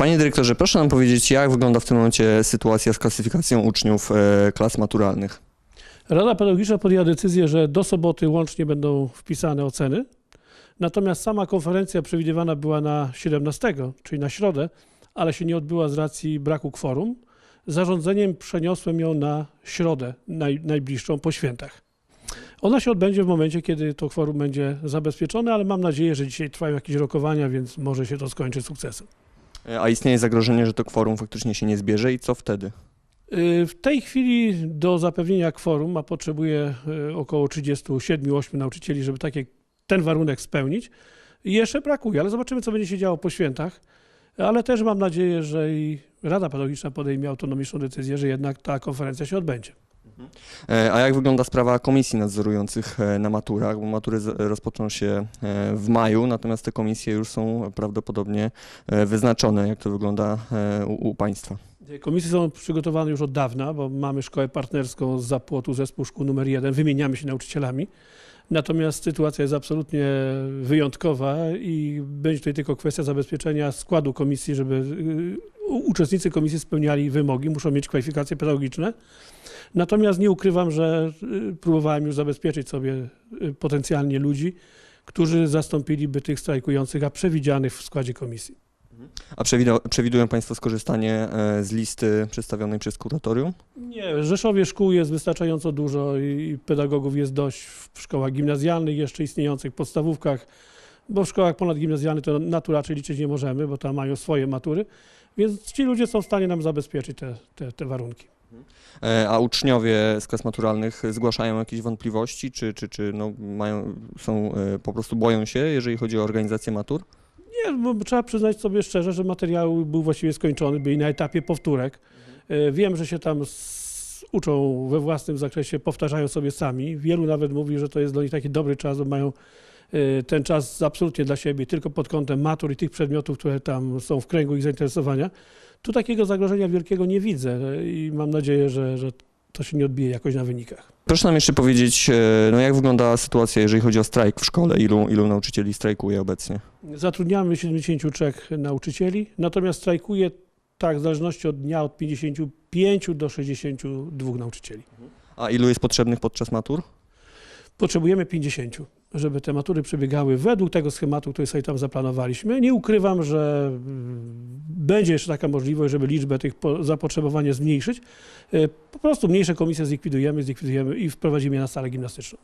Panie dyrektorze, proszę nam powiedzieć, jak wygląda w tym momencie sytuacja z klasyfikacją uczniów e, klas maturalnych? Rada Pedagogiczna podjęła decyzję, że do soboty łącznie będą wpisane oceny. Natomiast sama konferencja przewidywana była na 17, czyli na środę, ale się nie odbyła z racji braku kworum. Zarządzeniem przeniosłem ją na środę naj, najbliższą po świętach. Ona się odbędzie w momencie, kiedy to kworum będzie zabezpieczone, ale mam nadzieję, że dzisiaj trwają jakieś rokowania, więc może się to skończy sukcesem. A istnieje zagrożenie, że to kworum faktycznie się nie zbierze i co wtedy? Y, W tej chwili do zapewnienia kworum, a potrzebuję y, około 37-8 nauczycieli, żeby takie, ten warunek spełnić, jeszcze brakuje, ale zobaczymy, co będzie się działo po świętach. Ale też mam nadzieję, że i Rada Pedagogiczna podejmie autonomiczną decyzję, że jednak ta konferencja się odbędzie. E, A jak wygląda sprawa komisji nadzorujących e, na maturach? Bo matury rozpoczną się e, w maju, natomiast te komisje już są prawdopodobnie wyznaczone. Jak to wygląda u, u Państwa? Komisje są przygotowane już od dawna, bo mamy szkołę partnerską z zapłotu zespół szkół numer jeden, wymieniamy się nauczycielami. Natomiast sytuacja jest absolutnie wyjątkowa i będzie tutaj tylko kwestia zabezpieczenia składu komisji, żeby y, uczestnicy komisji spełniali wymogi, muszą mieć kwalifikacje pedagogiczne. Natomiast nie ukrywam, że y, próbowałem już zabezpieczyć sobie y, potencjalnie ludzi, którzy zastąpiliby tych strajkujących, a przewidzianych w składzie komisji. A przewidu- przewidują Państwo skorzystanie e, z listy przedstawionej przez kuratorium? Nie, w Rzeszowie szkół jest wystarczająco dużo i pedagogów jest dość w szkołach gimnazjalnych, jeszcze istniejących podstawówkach, bo w szkołach ponadgimnazjalnych to na tu raczej liczyć nie możemy, bo tam mają swoje matury, więc ci ludzie są w stanie nam zabezpieczyć te, te, te warunki. E, A uczniowie z klas maturalnych zgłaszają jakieś wątpliwości, czy, czy, czy no mają, są, e, po prostu boją się, jeżeli chodzi o organizację matur? Nie, bo trzeba przyznać sobie szczerze, że materiał był właściwie skończony, byli na etapie powtórek. E, Wiem, że się tam uczą we własnym zakresie, powtarzają sobie sami. Wielu nawet mówi, że to jest dla nich taki dobry czas, bo mają ten czas absolutnie dla siebie, tylko pod kątem matur i tych przedmiotów, które tam są w kręgu ich zainteresowania. Tu takiego zagrożenia wielkiego nie widzę e, i mam nadzieję, że, że to się nie odbije jakoś na wynikach. Proszę nam jeszcze powiedzieć, e, no jak wygląda sytuacja, jeżeli chodzi o strajk w szkole? Ilu, ilu nauczycieli strajkuje obecnie? Zatrudniamy 73 nauczycieli, natomiast strajkuje tak w zależności od dnia od 55 do 62 nauczycieli. A ilu jest potrzebnych podczas matur? Potrzebujemy 50, żeby te matury przebiegały według tego schematu, który sobie tam zaplanowaliśmy. Nie ukrywam, że mm, będzie jeszcze taka możliwość, żeby liczbę tych po- zapotrzebowania zmniejszyć. E, Po prostu mniejsze komisje zlikwidujemy, zlikwidujemy i wprowadzimy je na salę gimnastyczną.